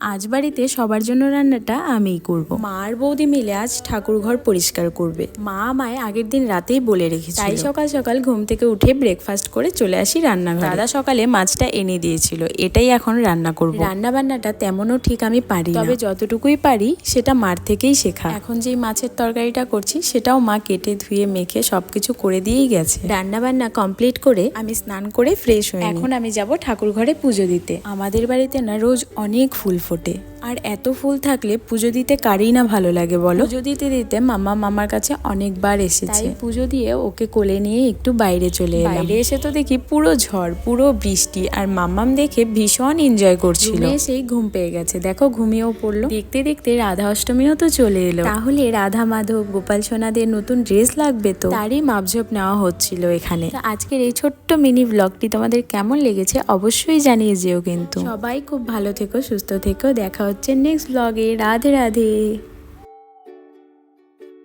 আজ বাড়িতে সবার জন্য রান্নাটা আমিই করব। মা আর বৌদি মিলে আজ ঠাকুর ঘর পরিষ্কার করবে। মা আমায় আগের দিন রাতেই বলে রেখেছে তাই সকাল সকাল ঘুম থেকে উঠে ব্রেকফাস্ট করে চলে আসি রান্নাঘরে। দাদা সকালে মাছটা এনে দিয়েছিল। এটাই এখন রান্না করব। রান্না বান্নাটা তেমনও ঠিক আমি পারি তবে যতটুকুই পারি সেটা মার থেকেই শেখা। এখন যেই মাছের তরকারিটা করছি সেটাও মা কেটে ধুয়ে মেখে সবকিছু করে দিয়েই গেছে। রান্না বান্না কমপ্লিট করে আমি স্নান করে ফ্রেশ হয়ে এখন আমি যাব ঠাকুর ঘরে পুজো দিতে। আমাদের বাড়িতে না রোজ অনেক ফুল फुटे। আর এত ফুল থাকলে পুজো দিতে কারই না ভালো লাগে বলো? পুজো দিতে দিতে মামা মামার কাছে অনেকবার এসেছে। পুজো দিয়ে ওকে কোলে নিয়ে একটু বাইরে চলে এলাম। বাইরে এসে তো দেখি পুরো ঝড় পুরো বৃষ্টি আর মাম্মাম দেখে ভীষণ এনজয় করছিল। সেই ঘুম পেয়ে গেছে। দেখো ঘুমিয়েও পড়ল। দেখতে দেখতে রাধা অষ্টমীও তো চলে এলো। তাহলে রাধা মাধব গোপাল সোনাদের নতুন ড্রেস লাগবে তো? তারই মাপঝোপ নেওয়া হচ্ছিল এখানে। আজকের এই ছোট্ট মিনি ব্লগটি তোমাদের কেমন লেগেছে অবশ্যই জানিয়ে যেও কিন্তু। সবাই খুব ভালো থেকো সুস্থ থেকো। দেখা হচ্ছে নেক্সট ব্লগে রাধে রাধে।